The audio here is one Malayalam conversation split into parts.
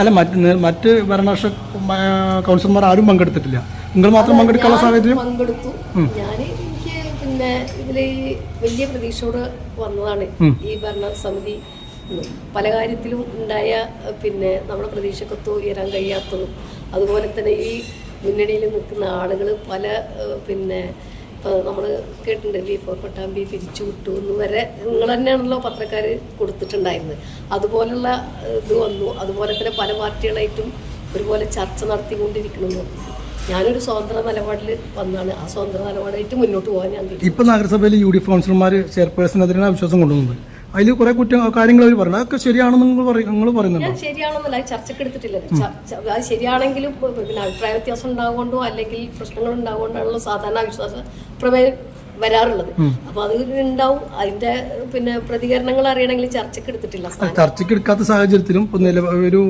അല്ല മറ്റ് മറ്റ് ഭരണപക്ഷ കൗൺസിലർമാർ ആരും പങ്കെടുത്തിട്ടില്ല. നിങ്ങൾ മാത്രം പങ്കെടുക്കാനുള്ള സാഹചര്യം? പങ്കെടുത്തു. ഞാൻ എനിക്ക് പിന്നെ ഇതിൽ വലിയ പ്രതീക്ഷയോട് വന്നതാണ് ഈ ഭരണസമിതി. പല കാര്യത്തിലും ഉണ്ടായ പിന്നെ നമ്മുടെ പ്രതീക്ഷക്കൊത്ത് ഉയരാൻ കഴിയാത്തതും അതുപോലെ തന്നെ ഈ മുന്നണിയിൽ നിൽക്കുന്ന ആളുകൾ പല പിന്നെ നമ്മൾ കേട്ടിട്ടുണ്ട് ബി ഫോർ പട്ടാമ്പി പിരിച്ചു വിട്ടു എന്ന് വരെ. നിങ്ങൾ തന്നെയാണല്ലോ പത്രക്കാർ കൊടുത്തിട്ടുണ്ടായിരുന്നത്. അതുപോലുള്ള ഇത് വന്നു. അതുപോലെ തന്നെ പല പാർട്ടികളായിട്ടും ഒരുപോലെ ചർച്ച നടത്തിക്കൊണ്ടിരിക്കണമെന്ന് ഞാനൊരു സ്വതന്ത്ര നിലപാടിൽ വന്നാണ്. ആ സ്വതന്ത്ര നിലപാടായിട്ട് മുന്നോട്ട് പോകാൻ ഞാൻ. ഇപ്പൊ നഗരസഭയിൽ യു ഡി എഫ് കൗൺസിലർമാർ ചെയർപേഴ്സണെതിരെയാണ് വിശ്വാസം കൊണ്ടുവന്നത്. അതിൽ കുറെ കുറ്റ കാര്യങ്ങൾ അവർ പറഞ്ഞു അതൊക്കെ ശരിയാണെന്ന് നിങ്ങൾ നിങ്ങൾ പറയുന്നുണ്ടോ? ഞാൻ ശരിയാണെന്നല്ല ചർച്ചയ്ക്ക് എടുത്തിട്ടില്ല അത് ശരിയാണെങ്കിലും പിന്നെ അഭിപ്രായ വ്യത്യാസം ഉണ്ടാകൊണ്ടോ അല്ലെങ്കിൽ പ്രശ്നങ്ങൾ ഉണ്ടാകൊണ്ടാണല്ലോ സാധാരണ വിശ്വാസ പ്രമേയം വരാറുള്ളത്. അപ്പൊ അത് ഉണ്ടാവും. അതിന്റെ പിന്നെ പ്രതികരണങ്ങൾ അറിയണമെങ്കിൽ ചർച്ചയ്ക്ക് എടുത്തിട്ടില്ല ചർച്ചയ്ക്ക് എടുക്കാത്ത സാഹചര്യത്തിലും ഒരു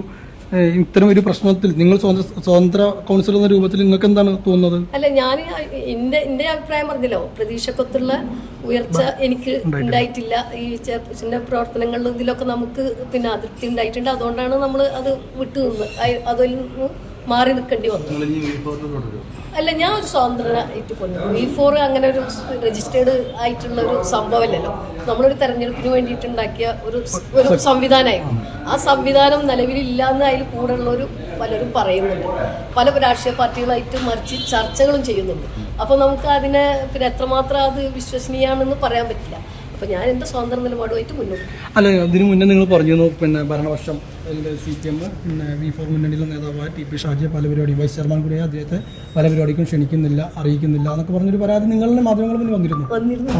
ഇത്തരം ഒരു പ്രശ്നത്തിൽ നിങ്ങൾ സ്വതന്ത്ര സ്വതന്ത്ര കൗൺസിലർ എന്ന രൂപത്തിൽ നിങ്ങൾക്ക് എന്താണ് തോന്നുന്നത്? അല്ല ഞാൻ എന്റെ എന്റെ അഭിപ്രായം പറഞ്ഞല്ലോ? പ്രതീക്ഷക്കൊത്തുള്ള ഉയർച്ച എനിക്ക് ഉണ്ടായിട്ടില്ല. ഈ ചെയർപേഴ്സന്റെ പ്രവർത്തനങ്ങളിലും ഇതിലൊക്കെ നമുക്ക് പിന്നെ അതിർത്തി ഉണ്ടായിട്ടുണ്ട്. അതുകൊണ്ടാണ് നമ്മൾ അത് വിട്ടു നിന്ന് അയ- അതിൽ നിന്ന് മാറി നിൽക്കേണ്ടി വന്നു. അല്ല ഞാൻ ഒരു സ്വതന്ത്രനായിട്ട് കൊണ്ടു വി ഫോർ അങ്ങനെ ഒരു രജിസ്റ്റേർഡ് ആയിട്ടുള്ള ഒരു സംഭവമല്ലല്ലോ നമ്മളൊരു തെരഞ്ഞെടുപ്പിന് വേണ്ടിയിട്ടുണ്ടാക്കിയ ഒരു ഒരു സംവിധാനമായിരുന്നു. ആ സംവിധാനം നിലവിലില്ല എന്ന് അതിൽ കൂടെ ഉള്ളൊരു പലരും പറയുന്നുണ്ട്. പല രാഷ്ട്രീയ പാർട്ടികളായിട്ട് മറിച്ച് ചർച്ചകളും ചെയ്യുന്നുണ്ട്. അപ്പോൾ നമുക്ക് അതിനെ പിന്നെ എത്രമാത്രം അത് വിശ്വസനീയമാണെന്ന് പറയാൻ പറ്റില്ല. അപ്പോൾ ഞാൻ എന്റെ സ്വതന്ത്ര നിലപാടുമായിട്ട് മുന്നോട്ട് അല്ല ഇതിനു മുന്നേ നിങ്ങൾ പറഞ്ഞിരുന്നു പിന്നെ ഭരണപക്ഷം സി പി എം പിന്നെ വി ഫോർ മുന്നണിയിലെ നേതാവായ ടി പി ഷാജിയെ പല പരിപാടി വൈസ് ചെയർമാൻ കൂടിയായ അദ്ദേഹത്തെ പല പരിപാടിക്കും ക്ഷണിക്കുന്നില്ല അറിയിക്കുന്നില്ല എന്നൊക്കെ പറഞ്ഞൊരു പരാതി നിങ്ങളുടെ മാധ്യമങ്ങൾ മുന്നിൽ വന്നിരുന്നു. വന്നിരുന്നു.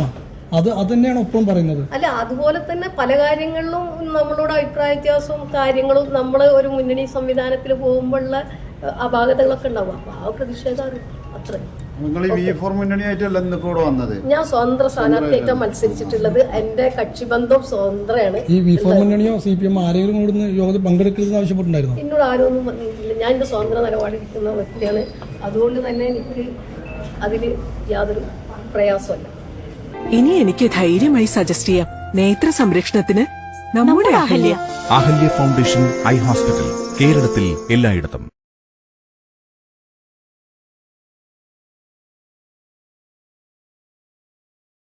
അത് അത് തന്നെയാണ് ഒപ്പം പറയുന്നത്. അല്ല അതുപോലെ തന്നെ പല കാര്യങ്ങളിലും നമ്മളോട് അഭിപ്രായ വ്യത്യാസവും കാര്യങ്ങളും നമ്മൾ ഒരു മുന്നണി സംവിധാനത്തിൽ പോകുമ്പോഴുള്ള അപാകതകളൊക്കെ ഉണ്ടാവും. അപ്പോൾ ആ പ്രതിഷേധം അത്ര. നിങ്ങൾ ഈ വി ഫോർ മുന്നണിയായിട്ടല്ല ഇന്ന് കൂടെ വന്നത്? ഞാൻ സ്വതന്ത്ര സ്ഥാനാർത്ഥിയായിട്ടാണ് മത്സരിച്ചിട്ടുള്ളത്. എന്റെ കക്ഷിബന്ധം സ്വതന്ത്രയാണ്. ഈ വി ഫോർ മുന്നണിയോ സി പി എം ആരെങ്കിലും ഇവിടുന്ന് യോഗത്തിൽ പങ്കെടുക്കരുതെന്ന് ആവശ്യപ്പെട്ടിട്ടുണ്ടായിരുന്നു? എന്നോട് ഞാൻ സ്വതന്ത്ര വ്യക്തിയാണ്. അതുകൊണ്ട് തന്നെ എനിക്ക് അതിൽ യാതൊരു പ്രയാസമല്ല ഇനി എനിക്ക് ധൈര്യമായി സജസ്റ്റ് ചെയ്യാം. നേത്ര സംരക്ഷണത്തിന് നമ്മുടെ Ahalya. Ahalya foundation eye hospital കേരളത്തിൽ എല്ലായിടത്തും.